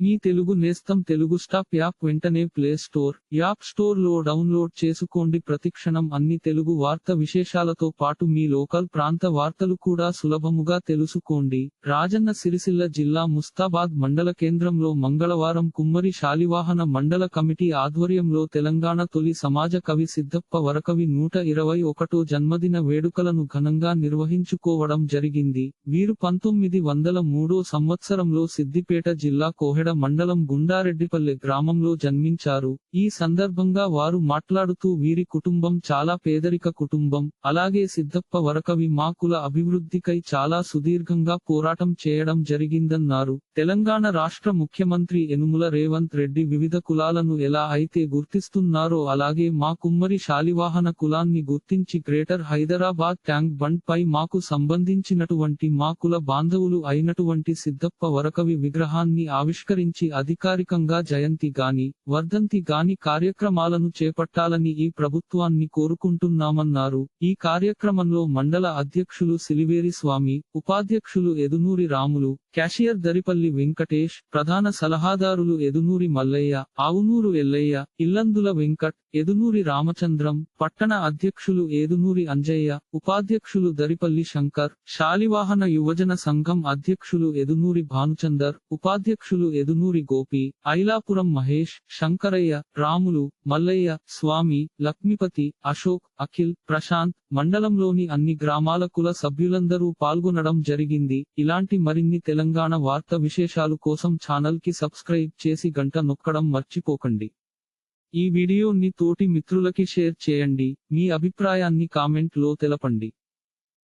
మీ తెలుగు నేస్తం Telugu stop app వెంటనే play store app స్టోర్లో డౌన్లోడ్ చేసుకోండి. ప్రతిక్షణం అన్ని తెలుగు వార్త విశేషాలతో పాటు మీ లోకల్ ప్రాంత వార్తలు కూడా సులభముగా తెలుసుకోండి. రాజన్న సిరిసిల్ల జిల్లా ముస్తాబాద్ మండల కేంద్రంలో మంగళవారం కుమ్మరి శాలివాహన మండల కమిటీ ఆధ్వర్యంలో తెలంగాణ తొలి సమాజ కవి సిద్ధప్ప వరకవి నూట ఇరవై ఒకటో జన్మదిన వేడుకలను ఘనంగా నిర్వహించుకోవడం జరిగింది. వీరు పంతొమ్మిది వందల మూడో సంవత్సరంలో సిద్దిపేట జిల్లా కోహెడ మండలం గుండారెడ్డిపల్లె గ్రామంలో జన్మించారు. ఈ సందర్భంగా వారు మాట్లాడుతూ వీరి కుటుంబం చాలా పేదరిక కుటుంబం. అలాగే సిద్ధప్ప వరకవి మా కుల అభివృద్ధికై చాలా సుదీర్ఘంగా పోరాటం చేయడం జరిగిందన్నారు. తెలంగాణ రాష్ట్ర ముఖ్యమంత్రి యనుముల రేవంత్ రెడ్డి వివిధ కులాలను ఎలా అయితే గుర్తిస్తున్నారో అలాగే మా కుమ్మరి శాలివాహన కులాన్ని గుర్తించి గ్రేటర్ హైదరాబాద్ ట్యాంక్ బండ్ పై మాకు సంబంధించినటువంటి మా కుల బాంధవులు అయినటువంటి సిద్ధప్ప వరకవి విగ్రహాన్ని ఆవిష్కరించి అధికారికంగా జయంతి గాని వర్ధంతి గాని కార్యక్రమాలను చేపట్టాలని ఈ ప్రభుత్వాన్ని కోరుకుంటున్నామన్నారు. ఈ కార్యక్రమంలో మండల అధ్యక్షులు సిలివేరి స్వామి ఉపాధ్యక్షులు ఎదునూరి రాములు క్యాషియర్ దరిపల్లి వెంకటేష్ ప్రధాన సలహాదారులు ఎదునూరి మల్లయ్య ఆవునూరు ఎల్లయ్య ఇల్లందుల వెంకట్ ఎదునూరి రామచంద్రం పట్టణ అధ్యక్షులు ఏదునూరి అంజయ్య ఉపాధ్యక్షులు దరిపల్లి శంకర్ శాలివాహన యువజన సంఘం అధ్యక్షులు ఎదునూరి భానుచందర్ ఉపాధ్యక్షులు ఎదునూరి గోపి ఐలాపురం మహేష్ శంకరయ్య రాములు మల్లయ్య స్వామి లక్ష్మీపతి అశోక్ అఖిల్ ప్రశాంత్ మండలంలోని అన్ని గ్రామాల కుల సభ్యులందరూ పాల్గొనడం జరిగింది. ఇలాంటి మరిన్ని తెలంగాణ వార్త విశేషాలు కోసం ఛానల్కి సబ్స్క్రైబ్ చేసి గంట నొక్కడం మర్చిపోకండి. ఈ వీడియోని తోటి మిత్రులకి షేర్ చేయండి. మీ అభిప్రాయాన్ని కామెంట్లో తెలపండి.